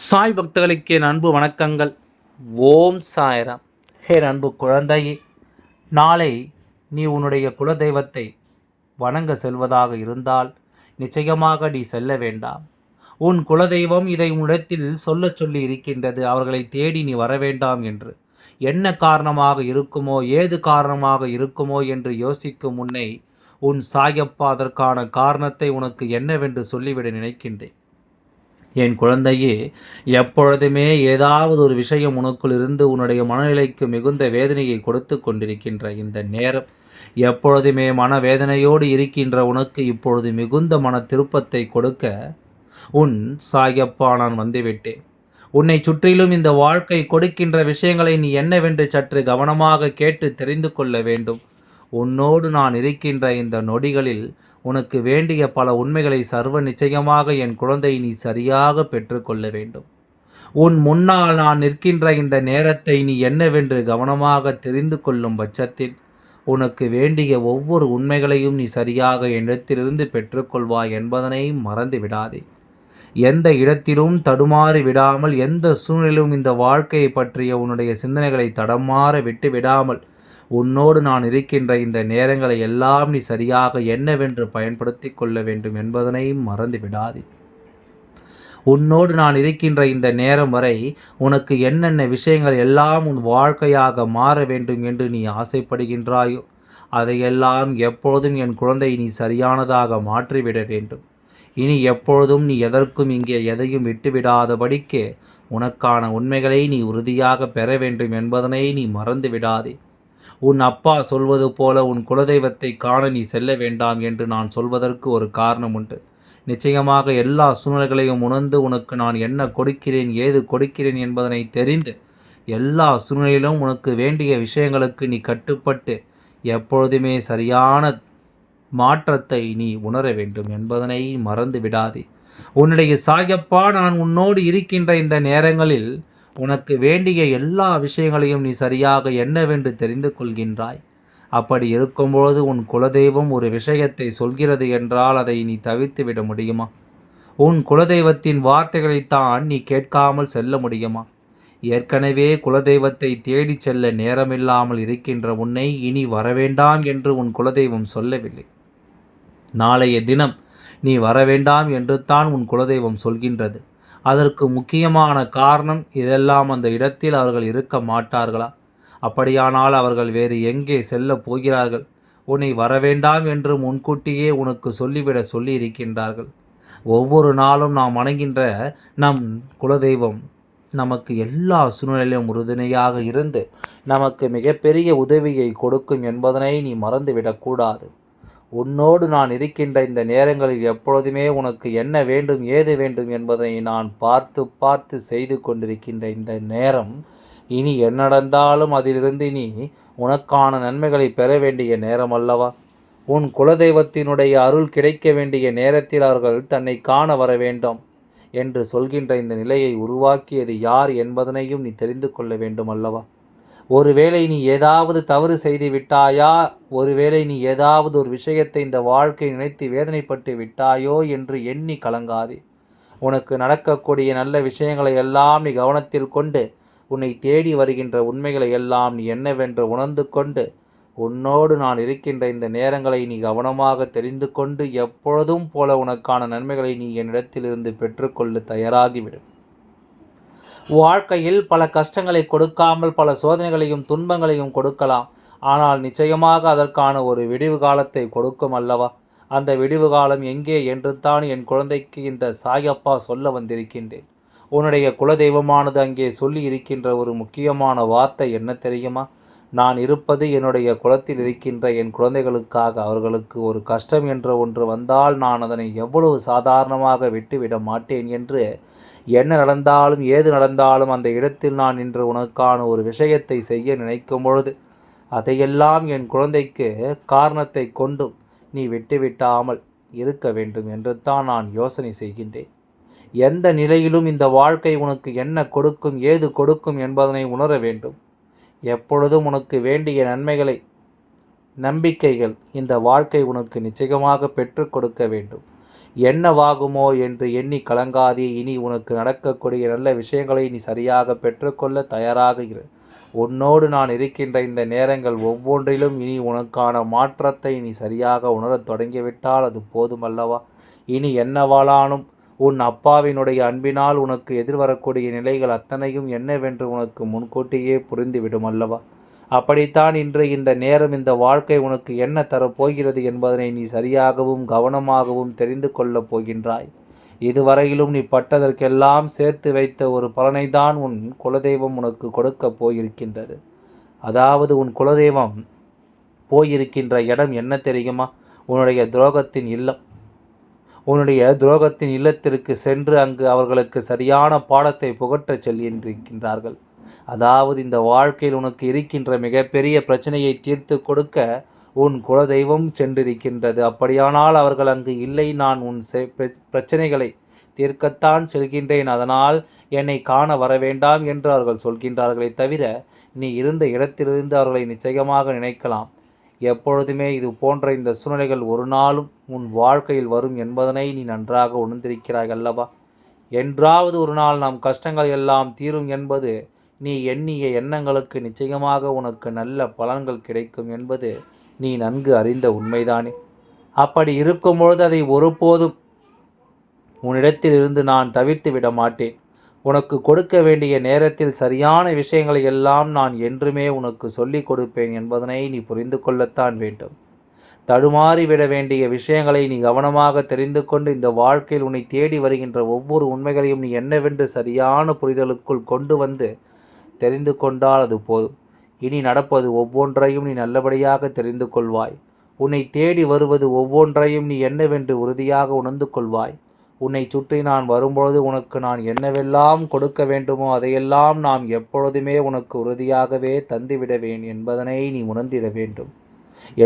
சாய் பக்தர்களுக்கு என் அன்பு வணக்கங்கள். ஓம் சாய்ராம். ஹே அன்பு குழந்தையே நாளை நீ உன்னுடைய குலதெய்வத்தை வணங்க செல்வதாக இருந்தால் நிச்சயமாக நீ செல்ல வேண்டாம். உன் குலதெய்வம் இதை உன்னிடத்தில் சொல்லச் சொல்லி இருக்கின்றது. அவர்களை தேடி நீ வர வேண்டாம் என்று. என்ன காரணமாக இருக்குமோ ஏது காரணமாக இருக்குமோ என்று யோசிக்கும் முன்னே உன் சாயப்பா அதற்கான காரணத்தை உனக்கு என்னவென்று சொல்லிவிட நினைக்கின்றேன். என் குழந்தையே எப்பொழுதுமே ஏதாவது ஒரு விஷயம் உனக்குள் இருந்து உன்னுடைய மனநிலைக்கு மிகுந்த வேதனையை கொடுத்து கொண்டிருக்கின்ற இந்த நேரம் எப்பொழுதுமே மனவேதனையோடு இருக்கின்ற உனக்கு இப்பொழுது மிகுந்த மன திருப்பத்தை கொடுக்க உன் சாயப்பா நான் வந்துவிட்டேன். உன்னை சுற்றிலும் இந்த வாழ்க்கை கொடுக்கின்ற விஷயங்களை நீ என்னவென்று சற்று கவனமாக கேட்டு தெரிந்து கொள்ள வேண்டும். உன்னோடு நான் இருக்கின்ற இந்த நொடிகளில் உனக்கு வேண்டிய பல உண்மைகளை சர்வ நிச்சயமாக என் குழந்தை நீ சரியாக பெற்றுக்கொள்ள வேண்டும். உன் முன்னால் நான் நிற்கின்ற இந்த நேரத்தை நீ என்னவென்று கவனமாக தெரிந்து கொள்ளும் பட்சத்தில் உனக்கு வேண்டிய ஒவ்வொரு உண்மைகளையும் நீ சரியாக இடத்திலிருந்து பெற்றுக்கொள்வாய் என்பதனை மறந்து விடாதே. எந்த இடத்திலும் தடுமாறி விடாமல் எந்த சூழ்நிலையிலும் இந்த வாழ்க்கையை பற்றிய உன்னுடைய சிந்தனைகளை தடமாற விட்டு விடாமல் உன்னோடு நான் இருக்கின்ற இந்த நேரங்களை எல்லாம் நீ சரியாக என்னவென்று பயன்படுத்தி கொள்ள வேண்டும் என்பதனையும் மறந்து விடாதே. உன்னோடு நான் இருக்கின்ற இந்த நேரம் வரை உனக்கு என்னென்ன விஷயங்கள் எல்லாம் உன் வாழ்க்கையாக மாற வேண்டும் என்று நீ ஆசைப்படுகின்றாயோ அதையெல்லாம் எப்பொழுதும் என் குழந்தை நீ சரியானதாக மாற்றிவிட வேண்டும். இனி எப்பொழுதும் நீ எதற்கும் இங்கே எதையும் விட்டுவிடாதபடிக்கு உனக்கான உண்மைகளை நீ உறுதியாக பெற வேண்டும் என்பதனை நீ மறந்து விடாதே. உன் அப்பா சொல்வது போல உன் குலதெய்வத்தை காண நீ செல்ல வேண்டாம் என்று நான் சொல்வதற்கு ஒரு காரணம் உண்டு. நிச்சயமாக எல்லா சூழ்நிலைகளையும் உணர்ந்து உனக்கு நான் என்ன கொடுக்கிறேன் ஏது கொடுக்கிறேன் என்பதனை தெரிந்து எல்லா சூழ்நிலையிலும் உனக்கு வேண்டிய விஷயங்களுக்கு நீ கட்டுப்பட்டு எப்பொழுதுமே சரியான மாற்றத்தை நீ உணர வேண்டும் என்பதனை மறந்து விடாதே. உன்னுடைய சாயப்பா நான் உன்னோடு இருக்கின்ற இந்த நேரங்களில் உனக்கு வேண்டிய எல்லா விஷயங்களையும் நீ சரியாக என்னவென்று தெரிந்து கொள்கின்றாய். அப்படி இருக்கும்பொழுது உன் குலதெய்வம் ஒரு விஷயத்தை சொல்கிறது என்றால் அதை நீ தவித்து விட முடியுமா? உன் குலதெய்வத்தின் வார்த்தைகளைத்தான் நீ கேட்காமல் செல்ல முடியுமா? ஏற்கனவே குலதெய்வத்தை தேடிச் செல்ல நேரமில்லாமல் இருக்கின்ற உன்னை இனி வரவேண்டாம் என்று உன் குலதெய்வம் சொல்லவில்லை. நாளைய தினம் நீ வரவேண்டாம் என்று தான் உன் குலதெய்வம் சொல்கின்றது. அதற்கு முக்கியமான காரணம் இதெல்லாம் அந்த இடத்தில் அவர்கள் இருக்க மாட்டார்களா? அப்படியானால் அவர்கள் வேறு எங்கே செல்ல போகிறார்கள்? உன்னை வரவேண்டாம் என்று முன்கூட்டியே உனக்கு சொல்லிவிட சொல்லி இருக்கின்றார்கள் ஒவ்வொரு நாளும் நாம் வணங்கின்ற நம் குலதெய்வம் நமக்கு எல்லா சூழ்நிலையிலும் உறுதுணையாக இருந்து நமக்கு மிகப்பெரிய உதவியை கொடுக்கும் என்பதனை நீ மறந்துவிடக்கூடாது உன்னோடு நான் இருக்கின்ற இந்த நேரங்களில் எப்பொழுதுமே உனக்கு என்ன வேண்டும் ஏது வேண்டும் என்பதை நான் பார்த்து பார்த்து செய்து கொண்டிருக்கின்ற இந்த நேரம் இனி என்ன நடந்தாலும் அதிலிருந்து நீ உனக்கான நன்மைகளை பெற வேண்டிய நேரம் அல்லவா? உன் குலதெய்வத்தினுடைய அருள் கிடைக்க வேண்டிய நேரத்தில் அவர்கள் தன்னை காண வர வேண்டும் என்று சொல்கின்ற இந்த நிலையை உருவாக்கியது யார் என்பதனையும் நீ தெரிந்து கொள்ள வேண்டும் அல்லவா? ஒருவேளை நீ ஏதாவது தவறு செய்து விட்டாயா? ஒருவேளை நீ ஏதாவது ஒரு விஷயத்தை இந்த வாழ்க்கை நினைத்து வேதனைப்பட்டு விட்டாயோ என்று எண்ணி கலங்காதே. உனக்கு நடக்கக்கூடிய நல்ல விஷயங்களை எல்லாம் நீ கவனத்தில் கொண்டு உன்னை தேடி வருகின்ற உண்மைகளை எல்லாம் நீ என்னவென்று உணர்ந்து கொண்டு உன்னோடு நான் இருக்கின்ற இந்த நேரங்களை நீ கவனமாக தெரிந்து கொண்டு எப்பொழுதும் போல உனக்கான நன்மைகளை நீ என்னிடத்திலிருந்து பெற்றுக்கொள்ள தயாராகிவிடும் வாழ்க்கையில் பல கஷ்டங்களை கொடுக்காமல் பல சோதனைகளையும் துன்பங்களையும் கொடுக்கலாம். ஆனால் நிச்சயமாக அதற்கான ஒரு விடிவு காலத்தை கொடுக்கும் அல்லவா? அந்த விடிவு காலம் எங்கே என்று தான் என் குழந்தைக்கு இந்த சாயப்பா சொல்ல வந்திருக்கின்றேன். உன்னுடைய குலதெய்வமானது அங்கே சொல்லி இருக்கின்ற ஒரு முக்கியமான வார்த்தை என்ன தெரியுமா? நான் இருப்பது என்னுடைய குலத்தில் இருக்கின்ற என் குழந்தைகளுக்காக அவர்களுக்கு ஒரு கஷ்டம் என்ற ஒன்று வந்தால் நான் அதனை எவ்வளவு சாதாரணமாக விட்டுவிட மாட்டேன் என்று என்ன நடந்தாலும் ஏது நடந்தாலும் அந்த இடத்தில் நான் இன்று உனக்கான ஒரு விஷயத்தை செய்ய நினைக்கும் பொழுது அதையெல்லாம் என் குழந்தைக்கு காரணத்தை கொண்டும் நீ விட்டுவிட்டாமல் இருக்க வேண்டும் என்று தான் நான் யோசனை செய்கின்றேன். எந்த நிலையிலும் இந்த வாழ்க்கை உனக்கு என்ன கொடுக்கும் ஏது கொடுக்கும் என்பதனை உணர வேண்டும். எப்பொழுதும் உனக்கு வேண்டிய நன்மைகளை நம்பிக்கைகள் இந்த வாழ்க்கை உனக்கு நிச்சயமாக பெற்றுக் கொடுக்க வேண்டும். என்னவாகுமோ என்று எண்ணி கலங்காதே. இனி உனக்கு நடக்கக்கூடிய நல்ல விஷயங்களை நீ சரியாக பெற்றுக்கொள்ள தயாராக இரு. உன்னோடு நான் இருக்கின்ற இந்த நேரங்கள் ஒவ்வொன்றிலும் இனி உனக்கான மாற்றத்தை நீ சரியாக உணரத் தொடங்கிவிட்டால் அது போதுமல்லவா? இனி என்னவாளானும்? உன் அப்பாவினுடைய அன்பினால் உனக்கு எதிர்வரக்கூடிய நிலைகள் அத்தனையும் என்னவென்று உனக்கு முன்கூட்டியே புரிந்துவிடும் அல்லவா அப்படித்தான் இன்று இந்த நேரம் இந்த வாழ்க்கை உனக்கு என்ன தரப்போகிறது என்பதனை நீ சரியாகவும் கவனமாகவும் தெரிந்து கொள்ளப் போகின்றாய். இதுவரையிலும் நீ பட்டதற்கெல்லாம் சேர்த்து வைத்த ஒரு பலனை தான் உன் குலதெய்வம் உனக்கு கொடுக்கப் போயிருக்கின்றது. அதாவது உன் குலதெய்வம் போயிருக்கின்ற இடம் என்ன தெரியுமா? உன்னுடைய துரோகத்தின் இல்லம். உன்னுடைய துரோகத்தின் இல்லத்திற்கு சென்று அங்கு அவர்களுக்கு சரியான பாடத்தை புகற்றச் செல்கின்றிருக்கின்றார்கள் அதாவது இந்த வாழ்க்கையில் உனக்கு இருக்கின்ற மிகப்பெரிய பிரச்சனையை தீர்த்து கொடுக்க உன் குலதெய்வம் சென்றிருக்கின்றது. அப்படியானால் அவர்கள் அங்கு இல்லை நான் உன் பிரச்சனைகளை தீர்க்கத்தான் செல்கின்றேன். அதனால் என்னை காண வர வேண்டாம் என்று அவர்கள் சொல்கின்றார்களே தவிர நீ இருந்த இடத்திலிருந்து அவர்களை நிச்சயமாக நினைக்கலாம். எப்பொழுதுமே இது போன்ற இந்த சூழ்நிலைகள் ஒரு நாளும் உன் வாழ்க்கையில் வரும் என்பதனை நீ நன்றாக உணர்ந்திருக்கிறாய் அல்லவா? என்றாவது ஒரு நாள் நம் கஷ்டங்கள் எல்லாம் தீரும் என்பது நீ எண்ணிய எண்ணங்களுக்கு நிச்சயமாக உனக்கு நல்ல பலன்கள் கிடைக்கும் என்பது நீ நன்கு அறிந்த உண்மைதானே. அப்படி இருக்கும்பொழுது அதை ஒருபோதும் உன்னிடத்தில் இருந்து நான் தவிர்த்து விட மாட்டேன். உனக்கு கொடுக்க வேண்டிய நேரத்தில் சரியான விஷயங்களை எல்லாம் நான் என்றுமே உனக்கு சொல்லிக் கொடுப்பேன் என்பதனை நீ புரிந்து கொள்ளத்தான் வேண்டும். தடுமாறி விட வேண்டிய விஷயங்களை நீ கவனமாக தெரிந்து கொண்டு இந்த வாழ்க்கையில் உன்னை தேடி வருகின்ற ஒவ்வொரு உண்மைகளையும் நீ என்னவென்று சரியான புரிதலுக்குள் கொண்டு வந்து தெரிந்து கொண்டால் அது போதும். இனி நடப்பது ஒவ்வொன்றையும் நீ நல்லபடியாக தெரிந்து கொள்வாய். உன்னை தேடி வருவது ஒவ்வொன்றையும் நீ என்னவென்று உறுதியாக உணர்ந்து கொள்வாய். உன்னை சுற்றி நான் வரும்பொழுது உனக்கு நான் என்னவெல்லாம் கொடுக்க வேண்டுமோ அதையெல்லாம் நாம் எப்பொழுதுமே உனக்கு உறுதியாகவே தந்துவிடவேன் என்பதனை நீ உணர்ந்திட வேண்டும்.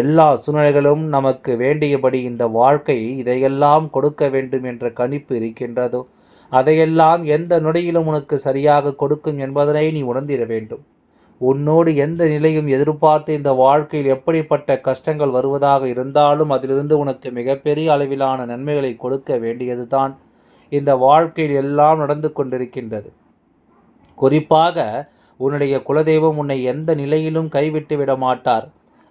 எல்லா சூழ்நிலைகளும் நமக்கு வேண்டியபடி இந்த வாழ்க்கை இதையெல்லாம் கொடுக்க வேண்டும் என்ற கணிப்பு இருக்கின்றதோ அதையெல்லாம் எந்த நொடியிலும் உனக்கு சரியாக கொடுக்கும் என்பதனை நீ உணர்ந்திட வேண்டும். உன்னோடு எந்த நிலையும் எதிர்பார்த்து இந்த வாழ்க்கையில் எப்படிப்பட்ட கஷ்டங்கள் வருவதாக இருந்தாலும் அதிலிருந்து உனக்கு மிகப்பெரிய அளவிலான நன்மைகளை கொடுக்க வேண்டியதுதான் இந்த வாழ்க்கையில் எல்லாம் நடந்து கொண்டிருக்கின்றது. குறிப்பாக உன்னுடைய குலதெய்வம் உன்னை எந்த நிலையிலும் கைவிட்டு விட மாட்டார்.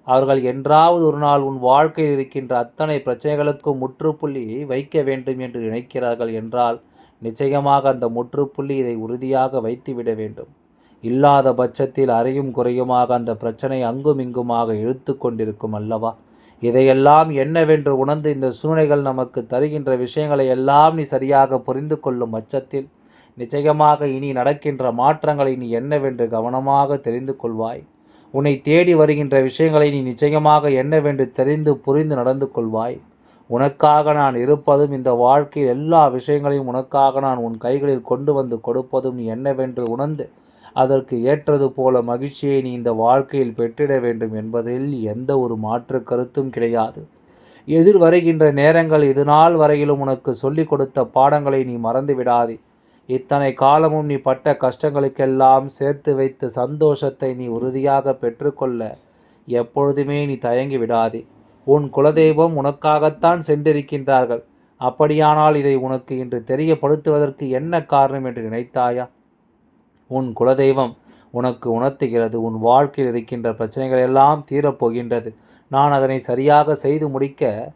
அவர்கள் என்றாவது ஒரு நாள் உன் வாழ்க்கையில் இருக்கின்ற அத்தனை பிரச்சனைகளுக்கும் முற்றுப்புள்ளி வைக்க வேண்டும் என்று நினைக்கிறார்கள் என்றால் நிச்சயமாக அந்த முற்றுப்புள்ளி இதை உறுதியாக வைத்துவிட வேண்டும். இல்லாத பட்சத்தில் அறையும் குறையுமாக அந்த பிரச்சனை அங்கும் இங்குமாக இழுத்து கொண்டிருக்கும் அல்லவா? இதையெல்லாம் என்னவென்று உணர்ந்து இந்த சூழ்நிலைகள் நமக்கு தருகின்ற விஷயங்களை எல்லாம் நீ சரியாக புரிந்து கொள்ளும் பட்சத்தில் நிச்சயமாக இனி நடக்கின்ற மாற்றங்களை நீ என்னவென்று கவனமாக தெரிந்து கொள்வாய். உன்னை தேடி வருகின்ற விஷயங்களை நீ நிச்சயமாக என்னவென்று தெரிந்து புரிந்து நடந்து கொள்வாய். உனக்காக நான் இருப்பதும் இந்த வாழ்க்கையில் எல்லா விஷயங்களையும் உனக்காக நான் உன் கைகளில் கொண்டு வந்து கொடுப்பதும் நீ என்னவென்று உணர்ந்து அதற்கு ஏற்றது போல மகிழ்ச்சியை நீ இந்த வாழ்க்கையில் பெற்றிட வேண்டும் என்பதில் எந்த ஒரு மாற்று கருத்தும் கிடையாது. எதிர் வருகின்ற நேரங்கள் இது நாள் வரையிலும் உனக்கு சொல்லிக் கொடுத்த பாடங்களை நீ மறந்து விடாதே. இத்தனை காலமும் நீ பட்ட கஷ்டங்களுக்கெல்லாம் சேர்த்து வைத்த சந்தோஷத்தை நீ உறுதியாக பெற்றுக்கொள்ள எப்பொழுதுமே நீ தயங்கி விடாதே. உன் குலதெய்வம் உனக்காகத்தான் சென்றிருக்கின்றார்கள். அப்படியானால் இதை உனக்கு இன்று தெரியப்படுத்துவதற்கு என்ன காரணம் என்று நினைத்தாயா? உன் குலதெய்வம் உனக்கு உணர்த்துகிறது. உன் வாழ்க்கையில் இருக்கின்ற பிரச்சனைகள் எல்லாம் தீரப்போகின்றது. நான் அதனை சரியாக செய்து முடிக்க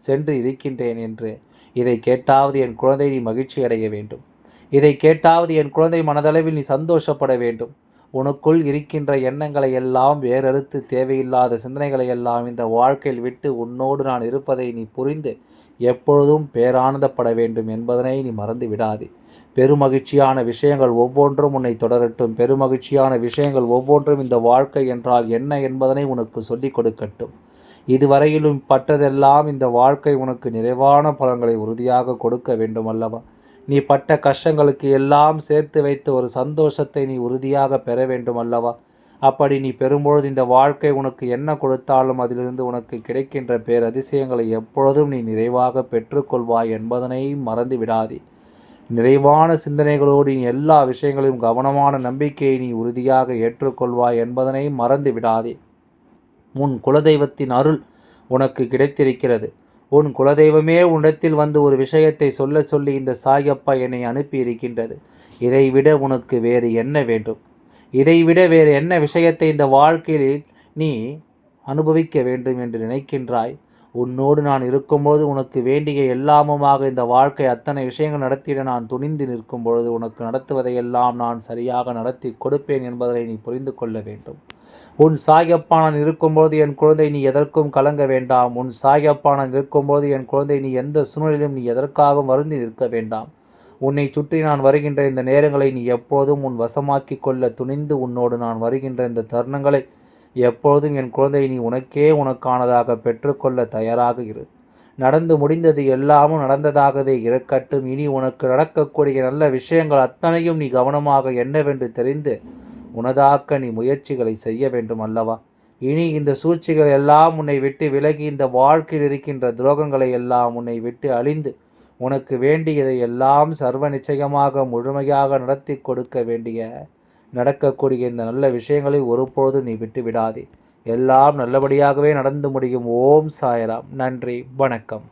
சென்று இருக்கின்றேன் என்று. இதை கேட்டாவது என் குழந்தை நீ மகிழ்ச்சி அடைய வேண்டும். இதை கேட்டாவது என் குழந்தை மனதளவில் நீ சந்தோஷப்பட வேண்டும். உனக்குள் இருக்கின்ற எண்ணங்களை எல்லாம் வேறறுத்து தேவையில்லாத சிந்தனைகளை எல்லாம் இந்த வாழ்க்கையில் விட்டு உன்னோடு நான் இருப்பதை நீ புரிந்து எப்பொழுதும் பேரானந்தப்பட வேண்டும் என்பதனை நீ மறந்து விடாதே பெருமகிழ்ச்சியான விஷயங்கள் ஒவ்வொன்றும் உன்னை தொடரட்டும். பெருமகிழ்ச்சியான விஷயங்கள் ஒவ்வொன்றும் இந்த வாழ்க்கை என்றால் என்ன என்பதனை உனக்கு சொல்லிக் கொடுக்கட்டும். இதுவரையிலும் பட்டதெல்லாம் இந்த வாழ்க்கை உனக்கு நிறைவான பலன்களை உறுதியாக கொடுக்க வேண்டும் அல்லவா நீ பட்ட கஷ்டங்களுக்கு எல்லாம் சேர்த்து வைத்த ஒரு சந்தோஷத்தை நீ உறுதியாக பெற வேண்டும் அல்லவா அப்படி நீ பெறும்பொழுது இந்த வாழ்க்கை உனக்கு என்ன கொடுத்தாலும் அதிலிருந்து உனக்கு கிடைக்கின்ற பேரதிசயங்களை எப்பொழுதும் நீ நிறைவாக பெற்றுக்கொள்வாய் என்பதனை மறந்து விடாதே. நிறைவான சிந்தனைகளோடு நீ எல்லா விஷயங்களையும் கவனமான நம்பிக்கையை நீ உறுதியாக ஏற்றுக்கொள்வாய் என்பதனை மறந்து விடாதே. உன் குலதெய்வத்தின் அருள் உனக்கு கிடைத்திருக்கிறது. உன் குலதெய்வமே உன்னிடத்தில் வந்து ஒரு விஷயத்தை சொல்ல சொல்லி இந்த சாயப்பா என்னை அனுப்பி இருக்கின்றது இதைவிட உனக்கு வேறு என்ன வேண்டும்? இதைவிட வேறு என்ன விஷயத்தை இந்த வாழ்க்கையில் நீ அனுபவிக்க வேண்டும் என்று நினைக்கின்றாய்? உன்னோடு நான் இருக்கும்போது உனக்கு வேண்டிய எல்லாமுமாக இந்த வாழ்க்கை அத்தனை விஷயங்கள் நடத்திட நான் துணிந்து நிற்கும் பொழுது உனக்கு நடத்துவதையெல்லாம் நான் சரியாக நடத்தி கொடுப்பேன் என்பதை நீ புரிந்து கொள்ள வேண்டும். உன் சாயப்பா நான் இருக்கும்போது என் குழந்தை நீ எதற்கும் கலங்க வேண்டாம். உன் சாயப்பா நான் இருக்கும்போது என் குழந்தை நீ எந்த சூழ்நிலையிலும் நீ எதற்காகவும் வருந்தி நிற்க வேண்டாம். உன்னை சுற்றி நான் வருகின்ற இந்த நேரங்களை நீ எப்போதும் உன் வசமாக்கி கொள்ள துணிந்து உன்னோடு நான் வருகின்ற இந்த தருணங்களை எப்பொழுதும் என் குழந்தை நீ உனக்கே உனக்கானதாக பெற்றுக்கொள்ள தயாராக இரு. நடந்து முடிந்தது எல்லாமும் நடந்ததாகவே இருக்கட்டும். இனி உனக்கு நடக்கக்கூடிய நல்ல விஷயங்கள் அத்தனையும் நீ கவனமாக என்னவென்று தெரிந்து உனதாக்க நீ முயற்சிகளை செய்ய வேண்டும் அல்லவா? இனி இந்த சூழ்ச்சிகள் எல்லாம் உன்னை விட்டு விலகி இந்த வாழ்க்கையில் இருக்கின்ற துரோகங்களை எல்லாம் உன்னை விட்டு அழிந்து உனக்கு வேண்டியதை எல்லாம் சர்வ நிச்சயமாக முழுமையாக நடத்தி கொடுக்க வேண்டிய நடக்கக்கூடிய இந்த நல்ல விஷயங்களை ஒருபொழுதும் நீ விட்டு விடாதே. எல்லாம் நல்லபடியாகவே நடந்து முடியும். ஓம் சாயராம். நன்றி. வணக்கம்.